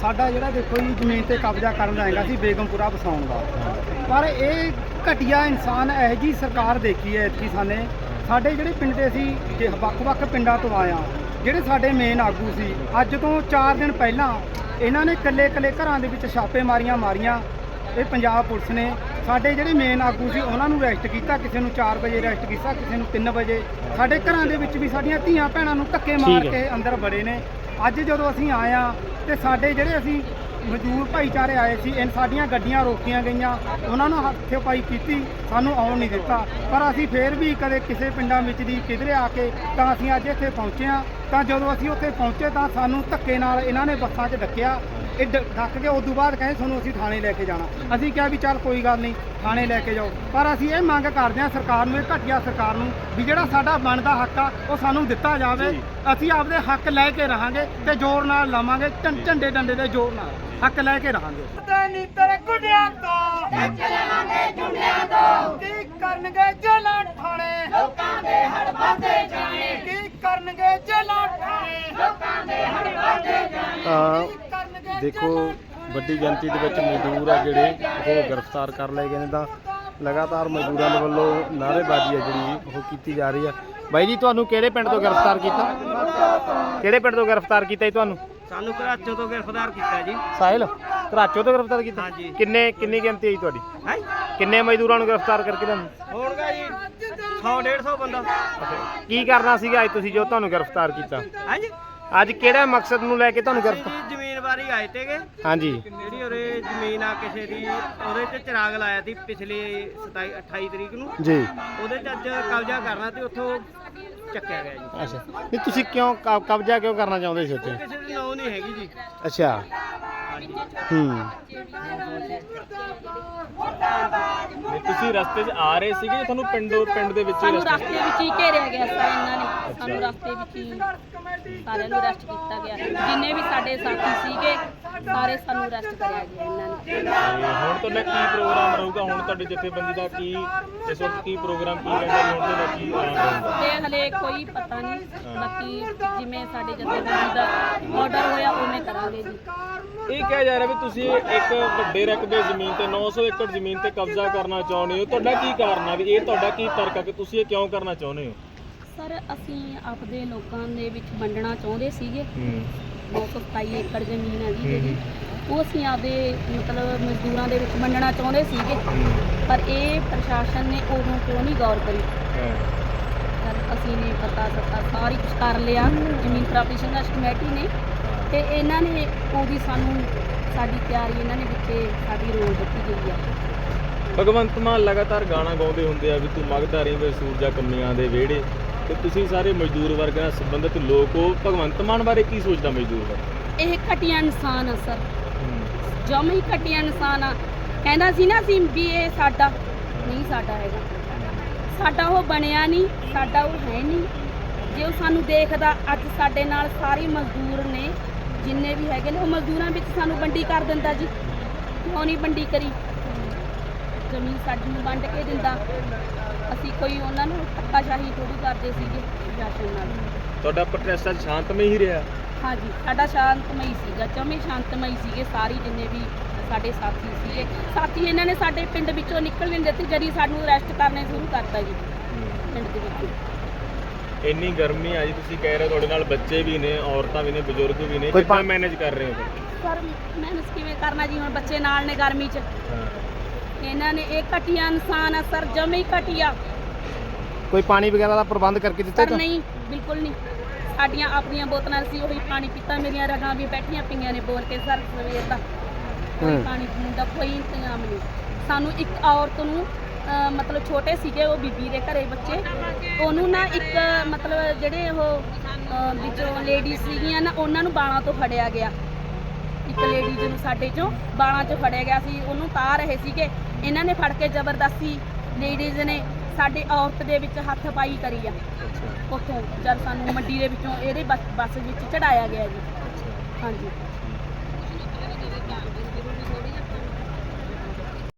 ਸਾਡਾ ਜਿਹੜਾ ਦੇਖੋ ਜੀ ਜ਼ਮੀਨ ਤੇ ਕਬਜ਼ਾ ਕਰਨ ਦਾ ਹੈਗਾ ਸੀ ਬੇਗਮਪੁਰਾ ਵਸਾਉਣ ਦਾ। ਪਰ ਇਹ ਘਟੀਆ ਇਨਸਾਨ ਇਹੋ ਜੀ ਸਰਕਾਰ ਦੇਖੀ ਹੈ ਇਤਕੀ ਸਾਨੇ ਸਾਡੇ ਜਿਹੜੇ ਪਿੰਡ ਦੇ ਸੀ ਜੇ ਵੱਖ-ਵੱਖ ਪਿੰਡਾਂ ਤੋਂ ਆਇਆ ਜਿਹੜੇ ਸਾਡੇ ਮੇਨ ਆਗੂ ਸੀ ਅੱਜ ਤੋਂ 4 ਦਿਨ ਪਹਿਲਾਂ ਇਹਨਾਂ ਨੇ ਕੱਲੇ-ਕੱਲੇ ਘਰਾਂ ਦੇ ਵਿੱਚ ਛਾਪੇ ਮਾਰੀਆਂ ਮਾਰੀਆਂ। ਇਹ ਪੰਜਾਬ ਪੁਲਿਸ ਨੇ। ਸਾਡੇ ਜਿਹੜੇ ਮੇਨ ਆਗੂ ਸੀ ਉਹਨਾਂ ਨੂੰ ਅਰੈਸਟ ਕੀਤਾ ਕਿਸੇ ਨੂੰ 4 ਵਜੇ ਅਰੈਸਟ ਕੀਤਾ ਕਿਸੇ ਨੂੰ 3 ਵਜੇ। ਸਾਡੇ ਘਰਾਂ ਦੇ ਵਿੱਚ ਵੀ ਸਾਡੀਆਂ ਧੀਆਂ ਭੈਣਾਂ ਨੂੰ ਧੱਕੇ ਮਾਰ। ਕੇ ਅੰਦਰ ਬੜੇ ਨੇ। ਅੱਜ ਜਦੋਂ ਅਸੀਂ ਆਏ ਆ ਤੇ ਸਾਡੇ ਜਿਹੜੇ ਅਸੀਂ ਮਜ਼ਦੂਰ ਭਾਈਚਾਰੇ ਆਏ ਸੀ, ਇਹ ਸਾਡੀਆਂ ਗੱਡੀਆਂ ਰੋਕੀਆਂ ਗਈਆਂ। ਉਹਨਾਂ ਨੂੰ ਹੱਥੋਂ ਪਾਈ ਕੀਤੀ, ਸਾਨੂੰ ਆਉਣ ਨਹੀਂ ਦਿੱਤਾ। ਪਰ ਅਸੀਂ ਫੇਰ ਵੀ ਕਦੇ ਕਿਸੇ ਪਿੰਡਾਂ ਵਿੱਚ ਦੀ ਕਿਧਰੇ ਆ ਕੇ ਤਾਂ ਅਸੀਂ ਅੱਜ ਇੱਥੇ ਪਹੁੰਚੇ ਆ ਤਾਂ ਜਦੋਂ ਅਸੀਂ ਉੱਥੇ ਪਹੁੰਚੇ ਤਾਂ ਸਾਨੂੰ ਧੱਕੇ ਨਾਲ ਇਹਨਾਂ ਨੇ ਬੱਸਾਂ 'ਚ ਡੱਕਿਆ। ਇਹ ਡ- ਡੱਕ ਕੇ ਉਸ ਤੋਂ ਬਾਅਦ ਕਹੇ ਤੁਹਾਨੂੰ ਅਸੀਂ ਥਾਣੇ ਲੈ ਕੇ ਜਾਣਾ। ਅਸੀਂ ਕਿਹਾ ਵੀ ਚੱਲ ਕੋਈ ਗੱਲ ਨਹੀਂ ਥਾਣੇ ਲੈ ਕੇ ਜਾਓ। ਪਰ ਅਸੀਂ ਇਹ ਮੰਗ ਕਰਦੇ ਹਾਂ ਸਰਕਾਰ ਨੂੰ ਇਹ ਘਟੀਆ ਸਰਕਾਰ ਨੂੰ ਵੀ ਜਿਹੜਾ ਸਾਡਾ ਬਣਦਾ ਹੱਕ ਆ ਉਹ ਸਾਨੂੰ ਦਿੱਤਾ ਜਾਵੇ। ਅਸੀਂ ਆਪਦੇ ਹੱਕ ਲੈ ਕੇ ਰਹਾਂਗੇ ਤੇ ਜ਼ੋਰ ਨਾਲ ਲਾਵਾਂਗੇ ਝੰ- ਝੰਡੇ ਡੰਡੇ ਦੇ ਜ਼ੋਰ ਨਾਲ ਹੱਕ ਲੈ ਕੇ ਰਹਾਂਗੇ। ਤੇ ਨੀ ਤੇਰੇ ਗੁੱਡਿਆਂ ਤੋਂ। ਚਲਾਵਾਂਗੇ ਜੁੰਡਿਆਂ ਤੋਂ। ਕੀ ਕਰਨਗੇ ਜੇਲਾਂ ਠਾਣੇ ਲੋਕਾਂ ਦੇ ਹੜਪਾਦੇ ਜਾਣੇ। ਕੀ ਕਰਨਗੇ ਜੇਲਾਂ ਠਾਣੇ ਲੋਕਾਂ ਦੇ ਹੜਪਾਦੇ ਅਹ ਦੇਖੋ ਵੱਡੀ ਗਿਣਤੀ ਦੇ ਵਿੱਚ ਮਜ਼ਦੂਰ ਆ ਜਿਹੜੇ ਉਹ ਗ੍ਰਿਫਤਾਰ ਕਰ ਲਏ ਗਏ ਨੇ ਤਾਂ ਲਗਾਤਾਰ ਮਜ਼ਦੂਰਾਂ ਦੇ ਵੱਲੋਂ ਨਾਅਰੇਬਾਜ਼ੀ ਆ ਜਿਹੜੀ ਉਹ ਕੀਤੀ ਜਾ ਰਹੀ ਆ। ਬਾਈ ਜੀ ਤੁਹਾਨੂੰ ਕਿਹੜੇ ਪਿੰਡ ਤੋਂ ਗ੍ਰਿਫਤਾਰ ਕੀਤਾ? ਕਿਹੜੇ ਪਿੰਡ ਤੋਂ ਗ੍ਰਿਫਤਾਰ ਕੀਤਾ ਜੀ ਤੁਹਾਨੂੰ? ਸਾਨੂੰ ਕਰਾਚੋਂ ਤੋਂ ਗ੍ਰਿਫਤਾਰ ਕੀਤਾ ਜੀ। ਸਾਹਿਲ ਘਰਾਚੋਂ ਤੋਂ ਗ੍ਰਿਫਤਾਰ ਕੀਤਾ? ਹਾਂਜੀ। ਕਿੰਨੇ ਕਿੰਨੀ ਗਿਣਤੀ ਆਈ ਤੁਹਾਡੀ? ਹੈ? ਕਿੰਨੇ ਮਜ਼ਦੂਰਾਂ ਨੂੰ ਗ੍ਰਿਫਤਾਰ ਕਰਕੇ ਤੁਹਾਨੂੰ? ਹੋਣਗਾ ਜੀ 100 150 ਬੰਦਾ। ਕੀ ਕਰਨਾ ਸੀਗਾ ਅੱਜ ਤੁਸੀਂ ਜੋ ਤੁਹਾਨੂੰ ਗ੍ਰਿਫਤਾਰ ਕੀਤਾ? ਹਾਂਜੀ ਅੱਜ ਕਿਹੜੇ ਮਕਸਦ ਨੂੰ ਲੈ ਕੇ ਤੁਹਾਨੂੰ ਗ੍ਰਿਫਤਾਰ ਬਾਰੇ ਆਏ ਤੇਗੇ? ਹਾਂਜੀ। ਜਿਹੜੀ ਉਰੇ ਜ਼ਮੀਨ ਆ ਕਿਸੇ ਦੀ ਉਹਦੇ 'ਚ ਚਿਰਾਗ ਲਾਇਆ ਸੀ ਪਿਛਲੇ 27 28 ਤਰੀਕ ਨੂੰ। ਜੀ। ਉਹਦੇ 'ਚ ਅੱਜ ਕਬਜ਼ਾ ਕਰਨਾ ਤੇ ਉੱਥੋਂ ਚੱਕਿਆ ਗਿਆ ਜੀ। ਅੱਛਾ। ਨਹੀਂ ਤੁਸੀਂ ਕਿਉਂ ਕਬਜ਼ਾ ਕਿਉਂ ਕਰਨਾ ਚਾਹੁੰਦੇ ਸੀ ਉੱਥੇ? ਕਿਸੇ ਦੀ ਨੌ ਨਹੀਂ ਹੈਗੀ ਜੀ। ਅੱਛਾ। ਹਾਂਜੀ। ਹੂੰ। ਨਹੀਂ ਤੁਸੀਂ ਰਸਤੇ 'ਚ ਆ ਰਹੇ ਸੀਗੇ ਜਾਂ ਤੁਹਾਨੂੰ ਪਿੰਡੋਂ ਪਿੰਡ ਦੇ ਵਿੱਚ ਹੀ ਸਾਨੂੰ ਰਸਤੇ ਰਸਤੇ ਵਿੱਚ ਹੀ ਘੇਰਿਆ ਗਿਆ ਸਰ ਇਹਨਾਂ ਨੇ। ਸਾਨੂੰ ਰਸਤੇ ਵਿੱਚ ਹੀ ਸਾਰਿਆਂ ਨੂੰ ਅਰੈਸਟ ਕੀਤਾ ਗਿਆ। ਜਿੰਨੇ ਵੀ ਸਾਡੇ ਸਾਥੀ ਸੀਗੇ ਸਾਰੇ ਸਾਨੂੰ ਅਰੈਸਟ ਕਰਿਆ ਗਿਆ ਇਹਨਾਂ ਨੇ। ਤੇ ਹੁਣ ਤੁਹਾਡਾ ਕੀ ਪ੍ਰੋਗਰਾਮ ਰਹੂਗਾ? ਹੁਣ ਤੁਹਾਡੇ ਜਥੇਬੰਦੀ ਦਾ ਕੀ ਇਸ ਵਕਤ ਕੀ ਪ੍ਰੋਗਰਾਮ ਕੀ ਰਹਿੰਦਾ? ਜੀ ਹੁਣ ਤੁਹਾਡਾ ਕੀ ਆਰਾਮ ਰਹੂਗਾ ਤੇ ਹਲੇ ਕੋਈ ਪਤਾ ਨਹੀਂ। ਬਾਕੀ ਜਿਵੇਂ ਸਾਡੇ ਜਥੇਬੰਦੀ ਦਾ ਆਰਡਰ ਹੋਇਆ ਉਵੇਂ ਕਰਾਂਗੇ ਜੀ। ਇਹ ਕਿਹਾ ਜਾ ਰਿਹਾ ਵੀ ਤੁਸੀਂ ਇੱਕ ਵੱਡੇ ਰਕਬੇ ਜ਼ਮੀਨ ਤੇ 900 ਏਕੜ ਜ਼ਮੀਨ ਤੇ ਕਬਜ਼ਾ ਕਰਨਾ ਚਾਹੁੰਦੇ ਹੋ? ਤੁਹਾਡਾ ਕੀ ਕਾਰਨ ਆ ਵੀ ਇਹ ਤੁਹਾਡਾ ਕੀ ਤਰਕ ਆ ਕਿ ਤੁਸੀਂ ਇਹ ਕਿਉਂ ਕਰਨਾ ਚਾਹੁੰਦੇ ਹੋ? ਸਰ ਅਸੀਂ ਆਪਦੇ ਲੋਕਾਂ ਦੇ ਵਿੱਚ ਵੰਡਣਾ ਚਾਹੁੰਦੇ ਸੀਗੇ। ਹੂੰ। 927 ਏਕੜ ਜ਼ਮੀਨ ਹੈ ਜੀ ਜਿਹੜੀ। ਉਹ ਅਸੀਂ ਆਪਦੇ ਮਤਲਬ ਮਜ਼ਦੂਰਾਂ ਦੇ ਵਿੱਚ ਵੰਡਣਾ ਚਾਹੁੰਦੇ ਸੀਗੇ। ਪਰ ਇਹ ਪ੍ਰਸ਼ਾਸਨ ਨੇ ਉਦੋਂ ਕਿਉਂ ਨਹੀਂ ਗੌਰ ਕਰੀ? ਪਰ ਅਸੀਂ ਨੇ ਪਤਾ ਸੱਤਾ ਸਾਰੀ ਕੁਝ ਕਰ ਲਿਆ। ਜ਼ਮੀਨ ਪ੍ਰਾਪਤੀ ਸੰਘਰਸ਼ ਕਮੇਟੀ ਨੇ। ਤੇ ਇਹਨਾਂ ਨੇ ਉਹਦੀ ਸਾਨੂੰ ਸਾਡੀ ਤਿਆਰੀ ਇਹਨਾਂ ਨੇ ਵਿੱਚੇ ਸਾਡੀ ਰੋਲ ਦਿੱਤੀ ਗਈ ਆ। ਭਗਵੰਤ ਮਾਨ ਲਗਾਤਾਰ ਗਾਣਾ ਗਾਉਂਦੇ ਹੁੰਦੇ ਆ ਵੀ ਤੂੰ ਮੰਗਦਾ ਰਹੀ ਵੇ ਸੂਰਜਾ ਕੰਮੀਆਂ ਦੇ ਵਿਹੜੇ ਤੇ ਤੁਸੀਂ ਸਾਰੇ ਮਜ਼ਦੂਰ ਵਰਗ ਨਾਲ ਸੰਬੰਧਿਤ ਲੋਕ ਹੋ। ਭਗਵੰਤ ਮਾਨ ਬਾਰੇ ਕੀ ਸੋਚਦਾ ਮਜ਼ਦੂਰ ਵਰਗ? ਇਹ ਘਟੀਆ ਇਨਸਾਨ ਆ ਸਰ। ਜਮ ਹੀ ਘਟੀਆ ਇਨਸਾਨ ਆ। ਕਹਿੰਦਾ ਸੀ ਨਾ ਸੀ ਵੀ ਇਹ ਸਾਡਾ ਨਹੀਂ ਸਾਡਾ ਹੈਗਾ। ਸਾਡਾ ਉਹ ਬਣਿਆ ਨਹੀਂ ਸਾਡਾ ਉਹ ਹੈ ਨਹੀਂ। ਜੇ ਉਹ ਸਾਨੂੰ ਦੇਖਦਾ ਅੱਜ ਸਾਡੇ ਨਾਲ ਸਾਰੇ ਮਜ਼ਦੂਰ ਨੇ ਜਿੰਨੇ ਵੀ ਹੈਗੇ ਨੇ ਉਹ ਮਜ਼ਦੂਰਾਂ ਵਿੱਚ ਸਾਨੂੰ ਵੰਡੀ ਕਰ ਦਿੰਦਾ ਜੀ। ਕਿਉਂ ਨਹੀਂ ਵੰਡੀ ਕਰੀ? ਜ਼ਮੀਨ ਸਾਡੀ ਨੂੰ ਵੰਡ ਕੇ ਦਿੰਦਾ। ਅਸੀਂ ਕੋਈ ਉਹਨਾਂ ਨੂੰ ਧੱਕਾਸ਼ਾਹੀ ਥੋੜੀ ਕਰਦੇ ਸੀਗੇ ਪ੍ਰਸ਼ਾਸਨ ਨਾਲ। ਤੁਹਾਡਾ ਪ੍ਰੋਟੈਸਟ ਅੱਜ ਸ਼ਾਂਤਮਈ ਹੀ ਰਿਹਾ। ਹਾਂਜੀ ਸਾਡਾ ਸ਼ਾਂਤਮਈ ਸੀਗਾ ਜਮੇ ਸ਼ਾਂਤਮਈ ਸੀਗੇ ਸਾਰੇ ਜਿੰਨੇ ਵੀ ਸਾਡੇ ਸਾਥੀ ਸੀਗੇ। ਸਾਥੀ ਇਹਨਾਂ ਨੇ ਸਾਡੇ ਪਿੰਡ ਵਿੱਚੋਂ ਨਿਕਲ ਨਹੀਂ ਦਿੱਤੇ ਜਦੀ ਸਾਨੂੰ ਅਰੈਸਟ ਕਰਨੇ ਸ਼ੁਰੂ ਕਰਤਾ ਜੀ ਪਿੰਡ ਦੇ ਵਿੱਚ। ਇੰਨੀ ਗਰਮੀ ਆ ਜੀ ਤੁਸੀਂ ਕਹਿ ਰਹੇ ਹੋ ਤੁਹਾਡੇ ਨਾਲ ਬੱਚੇ ਵੀ ਨੇ ਔਰਤਾਂ ਵੀ ਨੇ ਬਜ਼ੁਰਗ ਵੀ ਨੇ ਕਿੱਦਾਂ ਮੈਨੇਜ ਕਰ ਰਹੇ ਹੋ ਸਰ ਮਿਹਨਤ ਕਿਵੇਂ ਕਰਨਾ ਜੀ ਹੁਣ ਬੱਚੇ ਨਾਲ ਨੇ ਗਰਮੀ 'ਚ? ਇਹਨਾਂ ਨੇ ਇਹ ਘਟੀਆ ਇਨਸਾਨ ਆ ਸਰ ਜਮੇ ਹੀ ਘਟੀਆ। ਕੋਈ ਪਾਣੀ ਵਗੈਰਾ ਦਾ ਪ੍ਰਬੰਧ ਕਰਕੇ ਦਿੱਤਾ ਸਰ ਤਾਂ? ਨਹੀਂ ਬਿਲਕੁਲ ਨਹੀਂ। ਸਾਡੀਆਂ ਆਪਣੀਆਂ ਬੋਤਲਾਂ ਸੀ ਉਹੀ ਪਾਣੀ ਪੀਤਾ ਮੇਰੀਆਂ ਰਗਾਂ ਵੀ ਬੈਠੀਆਂ ਪਈਆਂ ਨੇ ਬੋਲ ਕੇ ਸਰ ਸਵੇਰ ਦਾ। ਕੋਈ। ਪਾਣੀ ਪੀਣ ਦਾ ਕੋਈ ਇੰਤਜ਼ਾਮ ਨਹੀਂ। ਸਾਨੂੰ ਇੱਕ ਔਰਤ ਨੂੰ ਅਹ, ਮਤਲਬ ਛੋਟੇ ਸੀਗੇ ਉਹ ਬੀਬੀ ਦੇ ਘਰੇ ਬੱਚੇ ਉਹਨੂੰ ਨਾ ਇੱਕ ਮਤਲਬ ਜਿਹੜੇ ਉਹ ਅਹ, ਵਿੱਚੋਂ ਲੇਡੀਜ਼ ਸੀਗੀਆਂ ਨਾ ਉਹਨਾਂ ਨੂੰ ਬਾਲਾਂ ਤੋਂ ਫੜਿਆ ਗਿਆ। ਇੱਕ ਲੇਡੀ ਜਿਹਨੂੰ ਸਾਡੇ ਚੋਂ ਬਾਲਾਂ 'ਚ ਫੜਿਆ ਗਿਆ ਸੀ ਉਹਨੂੰ ਤਾਰ ਰਹੇ ਸੀਗੇ। ਇਹਨਾਂ ਨੇ ਫੜ ਕੇ ਜ਼ਬਰਦਸਤੀ ਲੇਡੀਜ਼ ਨੇ ਸਾਡੇ ਔਰਤ ਦੇ ਵਿੱਚ ਹੱਥ ਪਾਈ ਕਰੀ ਆ। ਉੱਥੋਂ ਜਦ ਸਾਨੂੰ ਮੰਡੀ ਦੇ ਵਿੱਚੋਂ ਇਹਦੇ ਬੱਸ ਬੱਸ ਵਿੱਚ ਚੜਾਇਆ ਗਿਆ ਜੀ। ਹਾਂਜੀ।